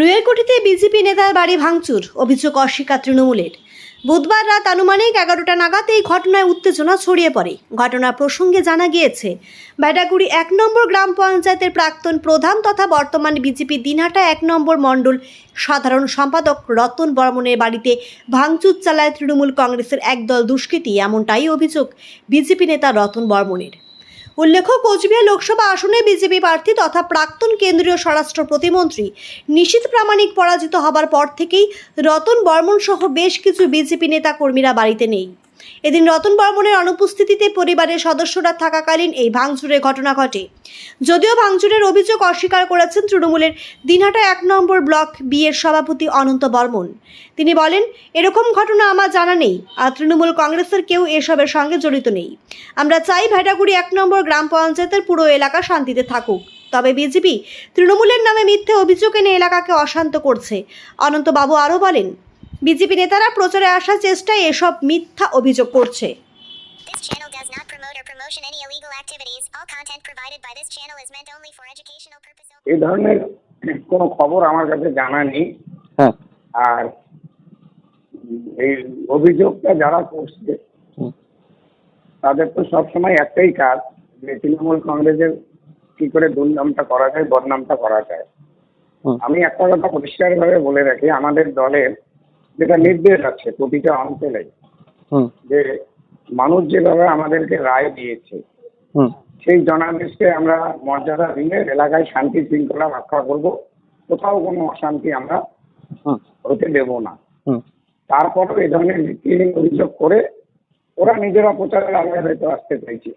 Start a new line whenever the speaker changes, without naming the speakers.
রুয়েলকুঠিতে BJP নেতার বাড়ি ভাঙচুর, অভিযোগ অস্বীকার তৃণমূলের। বুধবার রাত আনুমানিক এগারোটা নাগাদ এই ঘটনায় উত্তেজনা ছড়িয়ে পড়ে। ঘটনা প্রসঙ্গে জানা গিয়েছে ভেটাগুড়ি এক নম্বর গ্রাম পঞ্চায়েতের প্রাক্তন প্রধান তথা বর্তমান বিজেপি দিনহাটা এক নম্বর মণ্ডল সাধারণ সম্পাদক রতন বর্মনের বাড়িতে ভাঙচুর চালায় তৃণমূল কংগ্রেসের একদল দুষ্কৃতী, এমনটাই অভিযোগ বিজেপি নেতা রতন বর্মনের। উল্লেখ্য, কোচবিহার লোকসভা আসনে বিজেপি প্রার্থী তথা প্রাক্তন কেন্দ্রীয় স্বরাষ্ট্র প্রতিমন্ত্রী নিশীথ প্রামাণিক পরাজিত হবার পর থেকেই রতন বর্মন সহ বেশ কিছু বিজেপি নেতা কর্মীরা বাড়িতে নেই। এদিন রতন বর্মনের অনুপস্থিতিতে পরিবারের সদস্যরা থাকাকালীন এই ভাঙচুরের ঘটনা ঘটে। যদিও ভাঙচুরের অভিযোগ অস্বীকার করেছেন তৃণমূলের দিনহাটা এক নম্বর ব্লক বিয়ের সভাপতি অনন্ত বর্মন। তিনি বলেন, এরকম ঘটনা আমার জানা নেই, আর তৃণমূল কংগ্রেসের কেউ এসবের সঙ্গে জড়িত নেই। আমরা চাই ভেটাগুড়ি এক নম্বর গ্রাম পঞ্চায়েতের পুরো এলাকা শান্তিতে থাকুক। তবে বিজেপি তৃণমূলের নামে মিথ্যে অভিযোগ এনে এলাকাকে অশান্ত করছে। অনন্তবাবু আরও বলেন বিজেপি নেতারা প্রচারে আসার চেষ্টায় এসব মিথ্যা অভিযোগ করছে.
এই ধরনের কোনো খবর আমার কাছে জানা নেই।
হ্যাঁ।
আর এই অভিযোগটা যারা করছে তাদের তো সবসময় একটাই কাজ যে তৃণমূল কংগ্রেসের কি করে দুর্নামটা করা যায় বদনামটা করা যায়। আমি একটা কথা পরিষ্কারভাবে বলে রাখি আমাদের দলের যেটা নির্দেশ আছে প্রতিটা অঞ্চলে যে মানুষ যেভাবে আমাদেরকে রায় দিয়েছে সেই জনাদেশকে আমরা মর্যাদা দিয়ে এলাকায় শান্তি শৃঙ্খলা রক্ষা করব। কোথাও কোনো অশান্তি আমরা হতে দেব না। তারপরেও এই ধরনের ভিত্তিহীন অভিযোগ করে ওরা নিজেরা প্রচারের আগে হয়তো আসতে চাইছে।